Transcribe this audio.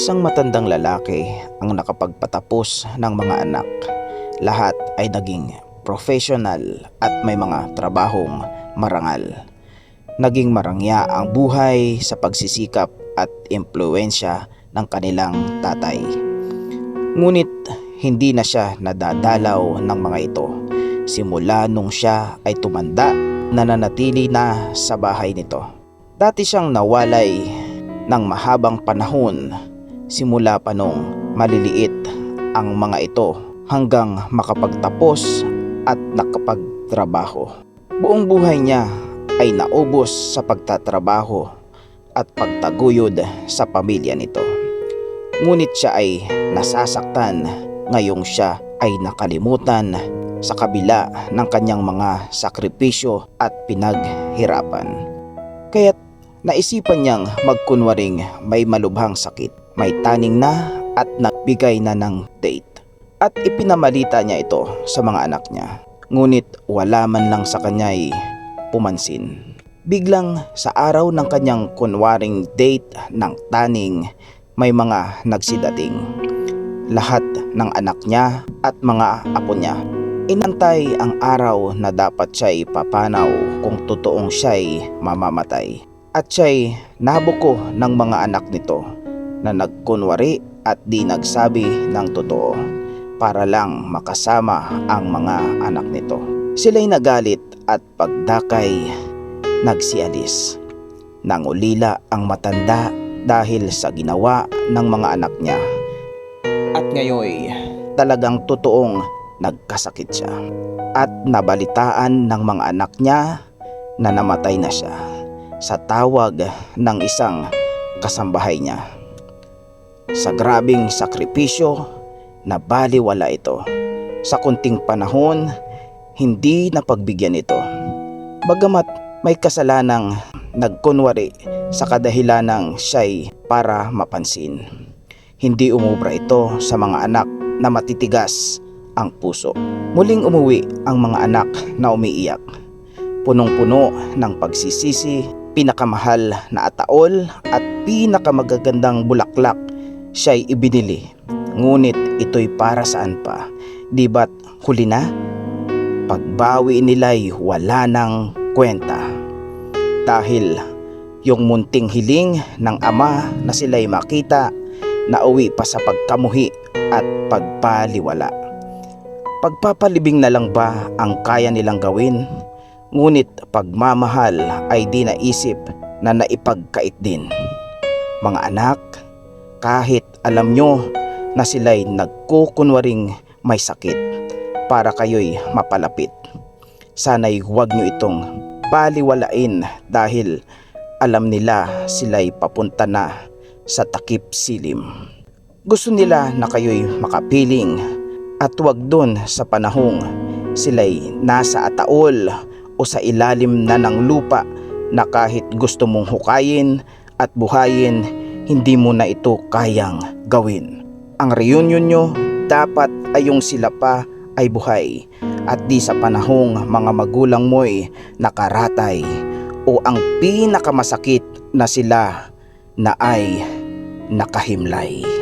Isang matandang lalaki ang nakapagpatapos ng mga anak. Lahat ay naging professional at may mga trabahong marangal. Naging marangya ang buhay sa pagsisikap at impluensya ng kanilang tatay. Ngunit hindi na siya nadadalaw ng mga ito. Simula nung siya ay tumanda, nananatili na sa bahay nito. Dati siyang nawalay ng mahabang panahon simula pa nung maliliit ang mga ito hanggang makapagtapos at nakapagtrabaho. Buong buhay niya ay naubos sa pagtatrabaho at pagtaguyod sa pamilya nito. Ngunit siya ay nasasaktan ngayong siya ay nakalimutan sa kabila ng kanyang mga sakripisyo at pinaghirapan. Kaya't naisipan niyang magkunwaring may malubhang sakit, may taning na at nagbigay na ng date. At ipinamalita niya ito sa mga anak niya. Ngunit wala man lang sa kanya ay pumansin. Biglang sa araw ng kanyang kunwaring date ng taning, may mga nagsidating. Lahat ng anak niya at mga apo niya. Inantay ang araw na dapat siya'y papanaw kung totoong siya'y mamamatay. At siya'y nabuko ng mga anak nito na nagkunwari at di nagsabi ng totoo para lang makasama ang mga anak nito. Sila'y nagalit at pagdakay nagsialis. Nangulila ang matanda dahil sa ginawa ng mga anak niya. At ngayon, talagang totoong nagkasakit siya. At nabalitaan ng mga anak niya na namatay na siya sa tawag ng isang kasambahay niya. Sa grabing sakripisyo, nabaliwala ito. Sa kunting panahon, hindi napagbigyan ito. Bagamat may kasalanang nagkunwari sa kadahilanang siya'y para mapansin. Hindi umubra ito sa mga anak na matitigas ang puso. Muling umuwi ang mga anak na umiiyak. Punong-puno ng pagsisisi, pinakamahal na ataol at pinakamagagandang bulaklak siya'y ibinili. Ngunit ito'y para saan pa? Di ba't huli na? Pagbawi nila'y wala ng kwenta. Dahil yung munting hiling ng ama na sila'y makita na uwi pa sa pagkamuhi at pagpaliwala. Pagpapalibing na lang ba ang kaya nilang gawin? Ngunit pagmamahal ay di naisip na naipagkait din. Mga anak, kahit alam nyo na sila'y nagkukunwaring may sakit para kayo'y mapalapit. Sana'y huwag nyo itong baliwalain dahil alam nila sila'y papunta na sa takip silim. Gusto nila na kayo'y makapiling at huwag dun sa panahong sila'y nasa ataol o sa ilalim na ng lupa na kahit gusto mong hukayin at buhayin, hindi mo na ito kayang gawin. Ang reunion nyo dapat ay yung sila pa ay buhay at di sa panahong mga magulang mo'y nakaratay o ang pinakamasakit na sila na ay nakahimlay.